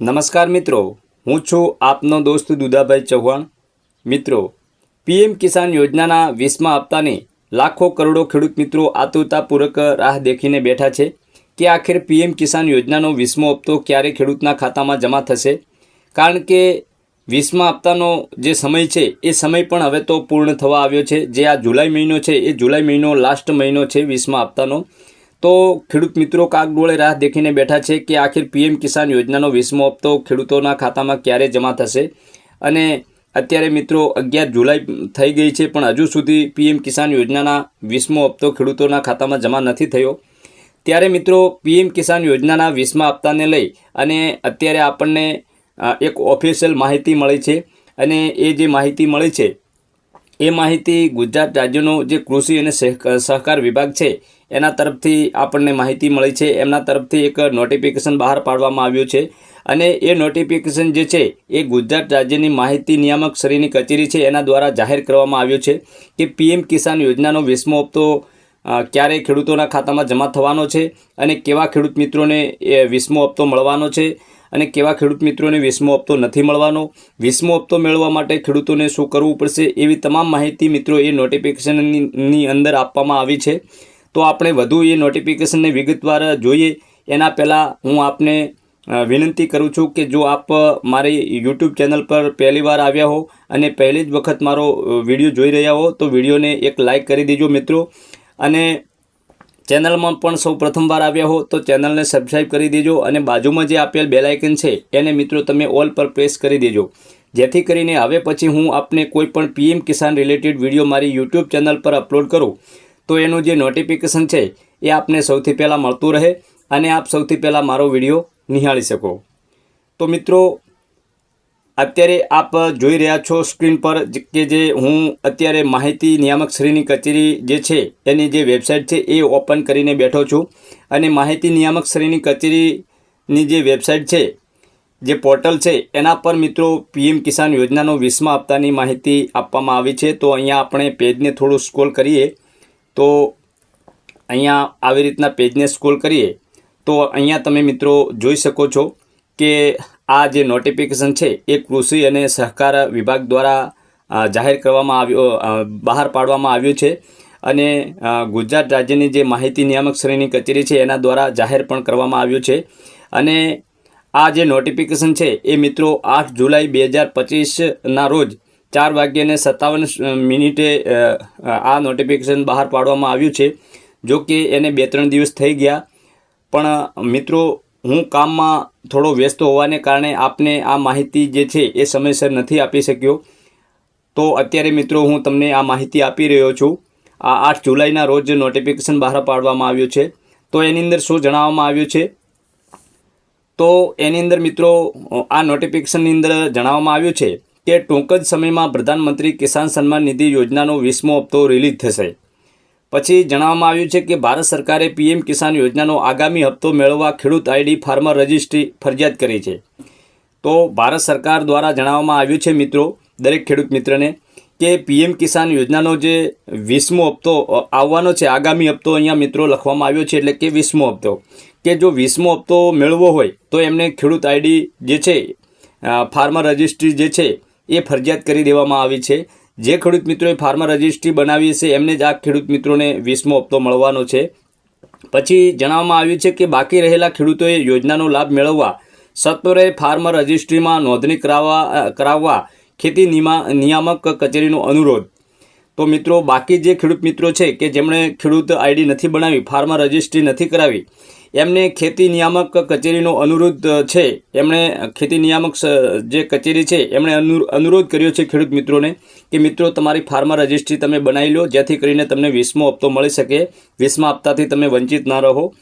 નમસ્કાર મિત્રો, હું છું આપનો દોસ્ત દુદાભાઈ ચૌહાણ. મિત્રો, પીએમ કિસાન યોજનાના વીસમા હપ્તાની લાખો કરોડો ખેડૂત મિત્રો આતુરતાપૂર્વક રાહ દેખીને બેઠા છે કે આખરે પીએમ કિસાન યોજનાનો વીસમો હપ્તો ક્યારે ખેડૂતના ખાતામાં જમા થશે? કારણ કે વીસમા હપ્તાનો જે સમય છે, એ સમય પણ હવે તો પૂર્ણ થવા આવ્યો છે. જે આ જુલાઈ મહિનો છે, એ જુલાઈ મહિનો લાસ્ટ મહિનો છે વીસમા હપ્તાનો. તો ખેડૂત મિત્રો કાગડોળે રાહ દેખીને બેઠા છે કે આખિર પીએમ કિસાન યોજનાનો વીસમો હપ્તો ખેડૂતોના ખાતામાં ક્યારે જમા થશે? અને અત્યારે મિત્રો અગિયાર જુલાઈ થઈ ગઈ છે, પણ હજુ સુધી પીએમ કિસાન યોજનાના વીસમો હપ્તો ખેડૂતોના ખાતામાં જમા નથી થયો. ત્યારે મિત્રો પીએમ કિસાન યોજનાના વીસમા હપ્તાને લઈ અને અત્યારે આપણને એક ઓફિશિયલ માહિતી મળી છે. અને એ જે માહિતી મળી છે, એ માહિતી ગુજરાત રાજ્યનો જે કૃષિ અને સહક- સહકાર વિભાગ છે એના તરફથી આપણને માહિતી મળી છે. એમના તરફથી એક નોટિફિકેશન બહાર પાડવામાં આવ્યું છે. અને એ નોટિફિકેશન જે છે, એ ગુજરાત રાજ્યની માહિતી નિયામક શ્રીની કચેરી છે. એના દ્વારા જાહેર કરવામાં આવ્યું છે કે પીએમ કિસાન યોજનાનો વીસમો હપ્તો ક્યારે ખેડૂતોના ખાતામાં જમા થવાનો છે અને કેવા ખેડૂત મિત્રોને એ વીસમો હપ્તો મળવાનો છે અને કેવા ખેડૂત મિત્રોને વીસમો હપ્તો નથી મળવાનો. વીસમો હપ્તો મેળવવા માટે ખેડૂતોને શું કરવું પડશે એવી તમામ માહિતી મિત્રો એ નોટિફિકેશનની અંદર આપવામાં આવી છે. તો આપણે વધુ એ નોટિફિકેશનને વિગતવાર જોઈએ. એના પહેલાં હું આપને વિનંતી કરું છું કે જો આપ મારી યુટ્યુબ ચેનલ પર પહેલી વાર આવ્યા હો અને પહેલી જ વખત મારો વીડિયો જોઈ રહ્યા હો, તો વિડીયોને એક લાઇક કરી દેજો મિત્રો. અને ચેનલમાં પણ સૌ પ્રથમવાર આવ્યા હો, તો ચેનલને સબસ્ક્રાઈબ કરી દેજો અને બાજુમાં જે આપેલ બેલાઇકન છે, એને મિત્રો તમે ઓલ પર પ્રેસ કરી દેજો. જેથી કરીને હવે પછી હું આપને કોઈ પણ પીએમ કિસાન રિલેટેડ વીડિયો મારી યુટ્યુબ ચેનલ પર અપલોડ કરું. તો એનું જે નોટિફિકેશન છે, એ આપને સૌથી પહેલાં મળતું રહે અને આપ સૌથી પહેલાં મારો વીડિયો નિહાળી શકો. તો મિત્રો, અત્યારે આપ જોઈ રહ્યા છો સ્ક્રીન પર કે જે હું અત્યારે માહિતી નિયામક શ્રીની કચેરી જે છે, એની જે વેબસાઇટ છે, એ ઓપન કરીને બેઠો છું. અને માહિતી નિયામક શ્રીની કચેરીની જે વેબસાઇટ છે, જે પોર્ટલ છે, એના પર મિત્રો પીએમ કિસાન યોજનાનો વીસમા હપ્તાની માહિતી આપવામાં આવી છે. તો અહીંયા આપણે પેજને થોડું સ્ક્રોલ કરીએ. તો અહીંયા આવી રીતના પેજને સ્ક્રોલ કરીએ, તો અહીંયા તમે મિત્રો જોઈ શકો છો કે આ જે નોટિફિકેશન છે એ કૃષિ અને સહકાર વિભાગ દ્વારા જાહેર કરવામાં આવ્યો બહાર પાડવામાં આવ્યું છે. અને ગુજરાત રાજ્યની જે માહિતી નિયામક શ્રેણી કચેરી છે એના દ્વારા જાહેર પણ કરવામાં આવ્યું છે. અને આ જે નોટિફિકેશન છે એ મિત્રો આઠ જુલાઈ બે હજાર પચીસના રોજ ચાર વાગ્યાને સત્તાવન મિનિટે આ નોટિફિકેશન બહાર પાડવામાં આવ્યું છે. જો કે એને બે ત્રણ દિવસ થઈ ગયા. પણ મિત્રો, હું કામમાં થોડો વ્યસ્ત હોવાને કારણે આપને આ માહિતી જે છે એ સમયસર નથી આપી શક્યો. તો અત્યારે, મિત્રો, હું તમને આ માહિતી આપી રહ્યો છું. આ આઠ જુલાઈના રોજ નોટિફિકેશન બહાર પાડવામાં આવ્યું છે. તો એની અંદર શું જણાવવામાં આવ્યું છે? તો એની અંદર, મિત્રો આ નોટિફિકેશનની અંદર જણાવવામાં આવ્યું છે કે ટૂંક જ સમયમાં પ્રધાનમંત્રી કિસાન સન્માન નિધિ યોજનાનો વીસમો હપ્તો રિલીઝ થશે. પછી જણાવવામાં આવ્યું છે કે ભારત સરકારે પીએમ કિસાન યોજનાનો આગામી હપ્તો મેળવવા ખેડૂત આઈડી ફાર્મર રજિસ્ટ્રી ફરજિયાત કરી છે. તો ભારત સરકાર દ્વારા જણાવવામાં આવ્યું છે મિત્રો, દરેક ખેડૂત મિત્રને, કે પીએમ કિસાન યોજનાનો જે વીસમો હપ્તો આવવાનો છે, આગામી હપ્તો અહીંયા મિત્રો લખવામાં આવ્યો છે એટલે કે વીસમો હપ્તો. કે જો વીસમો હપ્તો મેળવવો હોય, તો એમને ખેડૂત આઈડી જે છે ફાર્મર રજિસ્ટ્રી જે છે એ ફરજિયાત કરી દેવામાં આવી છે. જે ખેડૂત મિત્રોએ ફાર્મર રજિસ્ટ્રી બનાવી છે, એમને જ આ ખેડૂત મિત્રોને વીસમો હપ્તો મળવાનો છે. પછી જણાવવામાં આવ્યું છે કે બાકી રહેલા ખેડૂતોએ યોજનાનો લાભ મેળવવા, સત્વરે ફાર્મર રજિસ્ટ્રીમાં નોંધણી કરાવવા કરાવવા ખેતી નિયામક કચેરીનો અનુરોધ. તો મિત્રો, બાકી જે ખેડૂત મિત્રો છે કે જેમણે ખેડૂત આઈડી નથી બનાવી, ફાર્મર રજિસ્ટ્રી નથી કરાવી એમને ખેતી નિયામક કચેરીનો અનુરોધ છે. એમણે ખેતી નિયામક જે કચેરી છે, એમણે અનુ- અનુરોધ કર્યો છે ખેડૂત મિત્રોને કે, મિત્રો, તમારી ફાર્મર રજિસ્ટ્રી તમે બનાવી લો, જેથી કરીને તમને વીસમો હપ્તો મળી શકે. વીસમા હપ્તાથી તમે વંચિત ન રહો.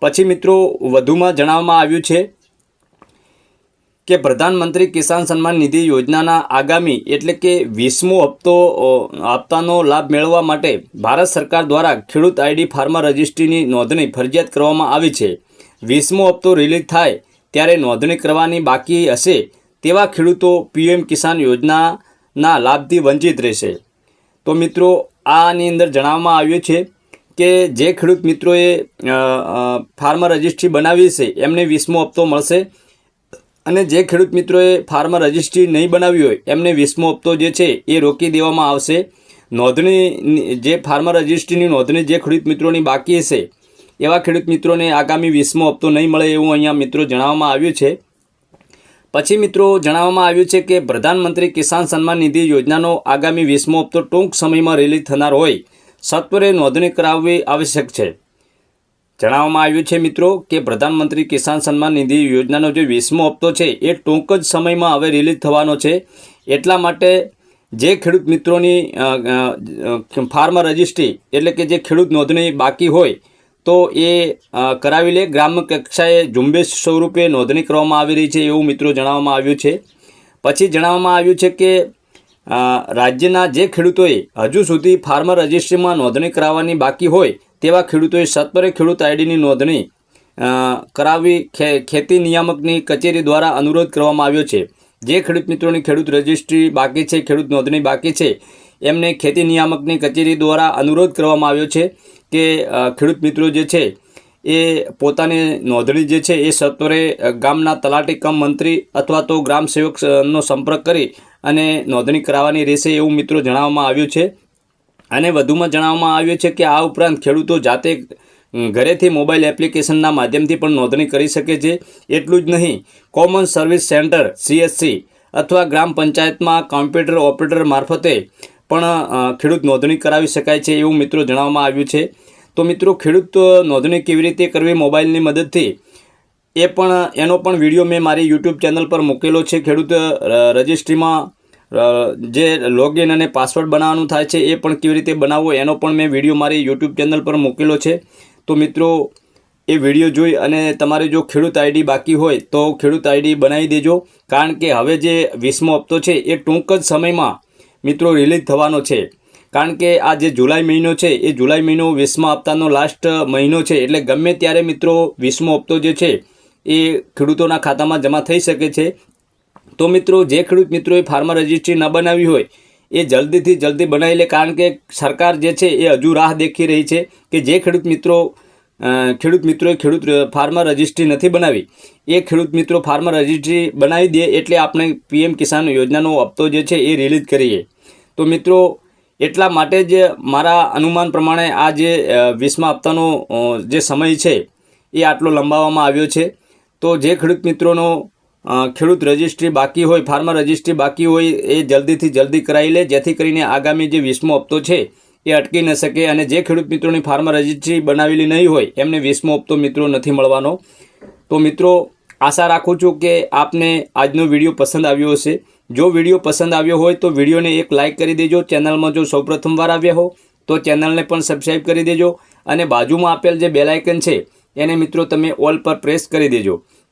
પછી મિત્રો, વધુમાં જણાવવામાં આવ્યું છે કે પ્રધાનમંત્રી કિસાન સન્માન નિધિ યોજનાના આગામી એટલે કે વીસમો હપ્તો હપ્તાનો લાભ મેળવવા માટે ભારત સરકાર દ્વારા ખેડૂત આઈડી ફાર્મર રજિસ્ટ્રીની નોંધણી ફરજિયાત કરવામાં આવી છે. વીસમો હપ્તો રિલીઝ થાય ત્યારે નોંધણી કરવાની બાકી હશે તેવા ખેડૂતો પીએમ કિસાન યોજનાના લાભથી વંચિત રહેશે. તો મિત્રો, આની અંદર જણાવવામાં આવ્યું છે કે જે ખેડૂત મિત્રોએ ફાર્મર રજિસ્ટ્રી બનાવી છે, એમને વીસમો હપ્તો મળશે. અને જે ખેડૂત મિત્રોએ ફાર્મર રજિસ્ટ્રી નહીં બનાવી હોય, એમને વીસમો હપ્તો જે છે, એ રોકી દેવામાં આવશે. નોંધણી, જે ફાર્મર રજિસ્ટ્રીની નોંધણી જે ખેડૂત મિત્રોની બાકી હશે, એવા ખેડૂત મિત્રોને આગામી વીસમો હપ્તો નહીં મળે એવું અહીંયા મિત્રો જણાવવામાં આવ્યું છે. પછી મિત્રો જણાવવામાં આવ્યું છે કે પ્રધાનમંત્રી કિસાન સન્માન નિધિ યોજનાનો આગામી વીસમો હપ્તો ટૂંક સમયમાં રિલીઝ થનાર હોય. સત્વરે નોંધણી કરાવવી આવશ્યક છે. જણાવવામાં આવ્યું છે મિત્રો કે પ્રધાનમંત્રી કિસાન સન્માન નિધિ યોજનાનો જે વીસમો હપ્તો છે, એ ટૂંક જ સમયમાં હવે રિલીઝ થવાનો છે. એટલા માટે જે ખેડૂત મિત્રોની ફાર્મર રજિસ્ટ્રી એટલે કે જે ખેડૂત નોંધણી બાકી હોય, તો એ કરાવી લે. ગ્રામ્ય કક્ષાએ ઝુંબેશ સ્વરૂપે નોંધણી કરવામાં આવી રહી છે એવું મિત્રો જણાવવામાં આવ્યું છે. પછી જણાવવામાં આવ્યું છે કે રાજ્યના જે ખેડૂતોએ હજુ સુધી ફાર્મર રજિસ્ટ્રીમાં નોંધણી કરાવવાની બાકી હોય તેવા ખેડૂતોએ સત્વરે ખેડૂત આઈડીની નોંધણી કરાવવી ખેતી નિયામકની કચેરી દ્વારા અનુરોધ કરવામાં આવ્યો છે. જે ખેડૂત મિત્રોની ખેડૂત રજિસ્ટ્રી બાકી છે, ખેડૂત નોંધણી બાકી છે, એમને ખેતી નિયામકની કચેરી દ્વારા અનુરોધ કરવામાં આવ્યો છે કે ખેડૂત મિત્રો જે છે, એ પોતાની નોંધણી જે છે, એ સત્વરે ગામના તલાટી કમ મંત્રી અથવા તો ગ્રામ સેવકનો સંપર્ક કરી અને નોંધણી કરાવવાની રહેશે એવું મિત્રો જણાવવામાં આવ્યું છે. અને વધુમાં જણાવવામાં આવ્યું છે કે આ ઉપરાંત ખેડૂતો જાતે ઘરેથી મોબાઈલ એપ્લિકેશનના માધ્યમથી પણ નોંધણી કરી શકે છે. એટલું જ નહીં, કોમન સર્વિસ સેન્ટર સીએસસી અથવા ગ્રામ પંચાયતમાં કોમ્પ્યુટર ઓપરેટર મારફતે પણ ખેડૂત નોંધણી કરાવી શકાય છે એવું મિત્રો જણાવવામાં આવ્યું છે. તો મિત્રો, ખેડૂત નોંધણી કેવી રીતે કરવી મોબાઈલની મદદથી? એ પણ, એનો પણ વીડિયો મેં મારી યુટ્યુબ ચેનલ પર મૂકેલો છે. ખેડૂત રજિસ્ટ્રીમાં જે લોગિન અને પાસવર્ડ બનાવવાનું થાય છે, એ પણ કેવી રીતે બનાવવો, એનો પણ મેં વીડિયો મારી યુટ્યુબ ચેનલ પર મૂકેલો છે. તો મિત્રો, એ વીડિયો જોઈ અને તમારે જો ખેડૂત આઈડી બાકી હોય, તો ખેડૂત આઈડી બનાવી દેજો. કારણ કે હવે જે વીસમો હપ્તો છે, એ ટૂંક જ સમયમાં મિત્રો રિલીઝ થવાનો છે. કારણ કે આ જે જુલાઈ મહિનો છે, એ જુલાઈ મહિનો વીસમા હપ્તાનો લાસ્ટ મહિનો છે, એટલે ગમે ત્યારે મિત્રો વીસમો હપ્તો જે છે, એ ખેડૂતોના ખાતામાં જમા થઈ શકે છે. તો મિત્રો, જે ખેડૂત મિત્રોએ ફાર્મર રજિસ્ટ્રી ન બનાવી હોય, એ જલ્દીથી જલ્દી બનાવી લે. કારણ કે સરકાર જે છે, એ હજુ રાહ દેખી રહી છે કે જે ખેડૂત મિત્રો ખેડૂત મિત્રોએ ખેડૂત ફાર્મર રજિસ્ટ્રી નથી બનાવી, એ ખેડૂત મિત્રો ફાર્મર રજિસ્ટ્રી બનાવી દે એટલે આપણે પીએમ કિસાન યોજનાનો હપ્તો જે છે, એ રિલીઝ કરીએ. તો મિત્રો, એટલા માટે જ મારા અનુમાન પ્રમાણે આ જે વીસમા હપ્તાનો જે સમય છે, એ આટલો લંબાવવામાં આવ્યો છે. તો જે ખેડૂત મિત્રોનો ખેડૂત રજિસ્ટ્રી બાકી હોય, ફાર્મર રજિસ્ટ્રી બાકી હોય, એ જલ્દીથી જલ્દી કરાવી લે, જેથી કરીને આગામી જે વીસમો હપ્તો છે, એ અટકી ન શકે અને જે ખેડૂત મિત્રોની ફાર્મર રજિસ્ટ્રી બનાવેલી નહીં હોય, એમને વીસમો હપ્તો મિત્રો નથી મળવાનો. તો મિત્રો, આશા રાખું છું કે આપને આજનો વીડિયો પસંદ આવ્યો હશે. જો વીડિયો પસંદ આવ્યો હોય તો વિડીયોને એક લાઇક કરી દેજો, ચેનલમાં જો સૌપ્રથમ વાર આવ્યા હો, તો ચેનલને પણ સબસ્ક્રાઈબ કરી દેજો અને બાજુમાં આપેલ જે બેલાઇકન છે, એને મિત્રો તમે ઓલ પર પ્રેસ કરી દેજો.